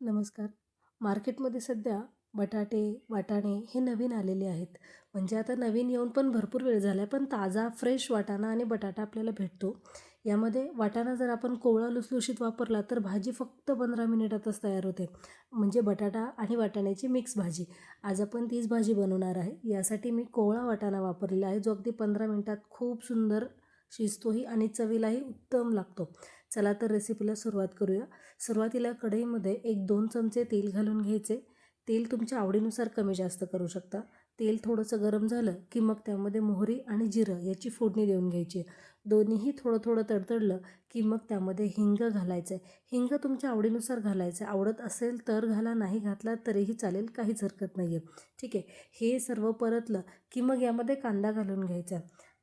नमस्कार. मार्केटमध्ये सध्या बटाटे वाटाणे हे नवीन आलेले आहेत. म्हणजे आता नवीन येऊन पण भरपूर वेळ झाला आहे पण ताजा फ्रेश वाटाणा आणि बटाटा आपल्याला भेटतो. यामध्ये वाटाणा जर आपण कोवळा लुसलुशीत वापरला तर भाजी फक्त पंधरा मिनिटातच तयार होते. म्हणजे बटाटा आणि वाटाण्याची मिक्स भाजी. आज आपण तीच भाजी बनवणार आहे. यासाठी मी कोवळा वाटाणा वापरलेला आहे जो अगदी पंधरा मिनिटात खूप सुंदर शिजतोही आणि चवीलाही उत्तम लागतो. चला तर रेसिपीला सुरुवात करूया. सुरुवातीला कढईमध्ये एक दोन चमचे तेल घालून घ्यायचे. तेल तुमच्या आवडीनुसार कमी जास्त करू शकता. तेल थोडंसं गरम झालं की मग त्यामध्ये मोहरी आणि जिरं याची फोडणी देऊन घ्यायची. दोन्हीही थोडं थोडं तडतडलं की मग त्यामध्ये हिंग घालायचं आहे हिंग तुमच्या आवडीनुसार घालायचं आहे आवडत असेल तर घाला नाही घातला तरीही चालेल काहीच हरकत नाही आहे ठीक आहे. हे सर्व परतलं की मग यामध्ये कांदा घालून घ्यायचा.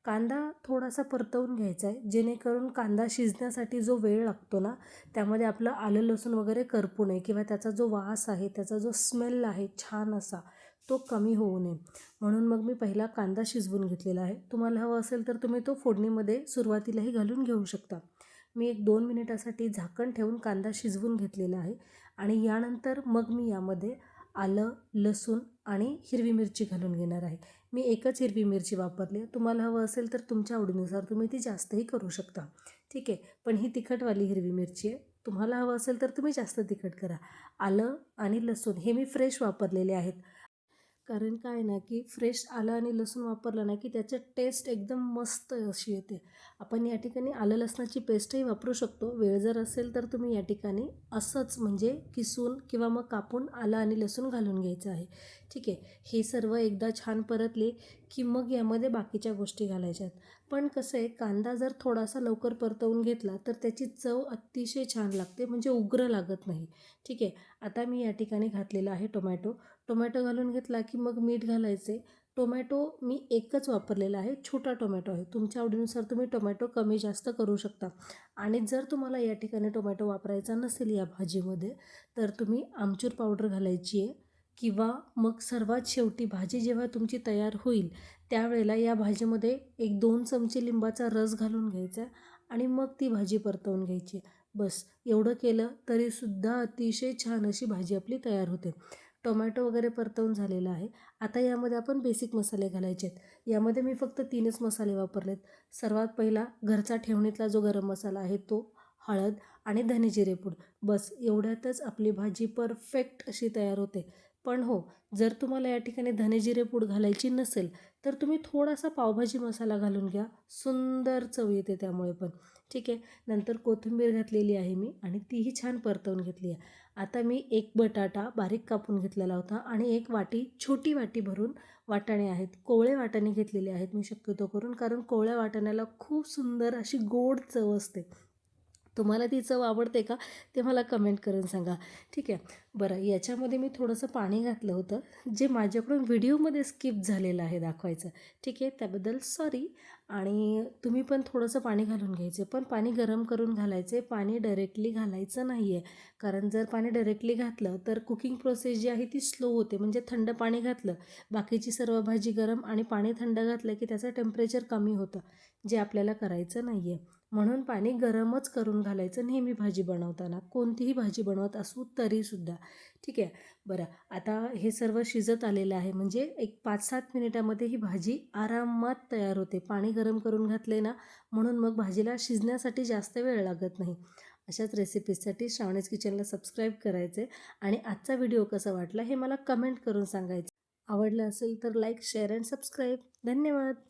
कांदा थोडासा परतवून घ्यायचा आहे. जेणेकरून कांदा शिजण्यासाठी जो वेळ लागतो ना त्यामध्ये आपलं आलं लसूण वगैरे करपू नये किंवा त्याचा जो वास आहे त्याचा जो स्मेल आहे छान असा तो कमी होऊ नये. म्हणून मग मी पहिला कांदा शिजवून घेतलेला आहे. तुम्हाला हवं असेल तर तुम्ही तो फोडणीमध्ये सुरुवातीलाही घालून घेऊ शकता. मी एक दोन मिनिटासाठी झाकण ठेवून कांदा शिजवून घेतलेला आहे आणि यानंतर मग मी यामध्ये आलं लसूण आणि हिरवी मिरची घालून घेणार आहे. मी एकच हिरवी मिरची वापरली. तुम्हाला हवं असेल तर तुमच्या आवडीनुसार तुम्ही ती जास्तही करू शकता. ठीक आहे. पण ही तिखटवाली हिरवी मिरची आहे. तुम्हाला हवं असेल तर तुम्ही जास्त तिखट करा. आलं आणि लसूण हे मी फ्रेश वापरलेले आहेत. कारण काय ना की फ्रेश आलं आणि लसूण वापरलं ना की त्याचं टेस्ट एकदम मस्त अशी येते. आपण या ठिकाणी आलं लसणाची पेस्टही वापरू शकतो. वेळ जर असेल तर तुम्ही या ठिकाणी असंच म्हणजे किसून किंवा मग कापून आलं आणि लसूण घालून घ्यायचं आहे. ठीक आहे? हे सर्व एकदा छान परतले की मग यामध्ये बाकीच्या गोष्टी घालायच्यात. पण कसं आहे कांदा जर थोडासा लवकर परतवून घेतला तर त्याची चव अतिशय छान लागते. म्हणजे उग्र लागत नाही. ठीक आहे? आता मी या ठिकाणी घातलेला आहे टोमॅटो. टोमॅटो घालून घेतला की मग मीठ घालायचे. टोमॅटो मी एकच वापरलेला आहे छोटा टोमॅटो आहे. तुमच्या आवडीनुसार तुम्ही टोमॅटो कमी जास्त करू शकता. आणि जर तुम्हाला या ठिकाणी टोमॅटो वापरायचा नसेल या भाजीमध्ये तर तुम्ही आमचूर पावडर घालायची आहे किंवा मग सर्वात शेवटी भाजी जेव्हा तुमची तयार होईल त्यावेळेला या भाजीमध्ये एक दोन चमचे लिंबाचा रस घालून घ्यायचा आणि मग ती भाजी परतवून घ्यायची. बस एवढं केलं तरीसुद्धा अतिशय छान अशी भाजी आपली तयार होते. टोमॅटो वगैरे परतवून झालेला आहे. आता यामध्ये आपण बेसिक मसाले घालायचे आहेत. यामध्ये मी फक्त तीनच मसाले वापरलेत. सर्वात पहिला घरचा ठेवणीतला जो गरम मसाला आहे तो हळद आणि धने पूड. बस एवढ्यातच आपली भाजी परफेक्ट अशी तयार होते. पण हो जर तुम्हाला या ठिकाणी धनेजिरे पूड घालायची नसेल तर तुम्ही थोडासा पावभाजी मसाला घालून घ्या. सुंदर चव येते त्यामुळे पण. ठीक आहे. नंतर कोथिंबीर घातलेली आहे मी आणि तीही छान परतवून घेतली आहे. आता मी एक बटाटा बारीक कापून घेतलेला होता आणि एक वाटी छोटी वाटी भरून वाटाणे आहेत. कोवळे वाटाणे घेतलेले आहेत मी शक्यतो करून कारण कोवळ्या वाटाण्याला खूप सुंदर अशी गोड चव असते. तुम्हाला ती चव आवडते का ते मला कमेंट करून सांगा. ठीक आहे? बरं याच्यामध्ये मी थोडंसं पाणी घातलं होतं जे माझ्याकडून व्हिडिओमध्ये स्किप झालेलं आहे दाखवायचं. ठीक आहे? त्याबद्दल सॉरी आणि तुम्ही पण थोडंसं पाणी घालून घ्यायचे. पण पाणी गरम करून घालायचे पाणी डायरेक्टली घालायचं नाही आहे कारण जर पाणी डायरेक्टली घातलं तर कुकिंग प्रोसेस जी आहे ती स्लो होते. म्हणजे थंड पाणी घातलं बाकीची सर्व भाजी गरम आणि पाणी थंड घातलं की त्याचं टेम्परेचर कमी होतं जे आपल्याला करायचं नाही आहे म्हणून पाणी गरमच करून घालायचं नेहमी भाजी बनवताना. कोणतीही भाजी बनवत असू तरीसुद्धा. ठीक आहे? बरं. आता हे सर्व शिजत आलेलं आहे. म्हणजे एक पाच सात मिनिटामध्ये ही भाजी आरामात तयार होते. पाणी गरम करून घातले ना म्हणून मग भाजीला शिजण्यासाठी जास्त वेळ लागत नाही. अशाच रेसिपीजसाठी श्रावणीज किचनला सबस्क्राईब करायचे आणि आजचा व्हिडिओ कसा वाटला हे मला कमेंट करून सांगायचं. आवडलं असेल तर लाईक शेअर अँड सबस्क्राईब. धन्यवाद!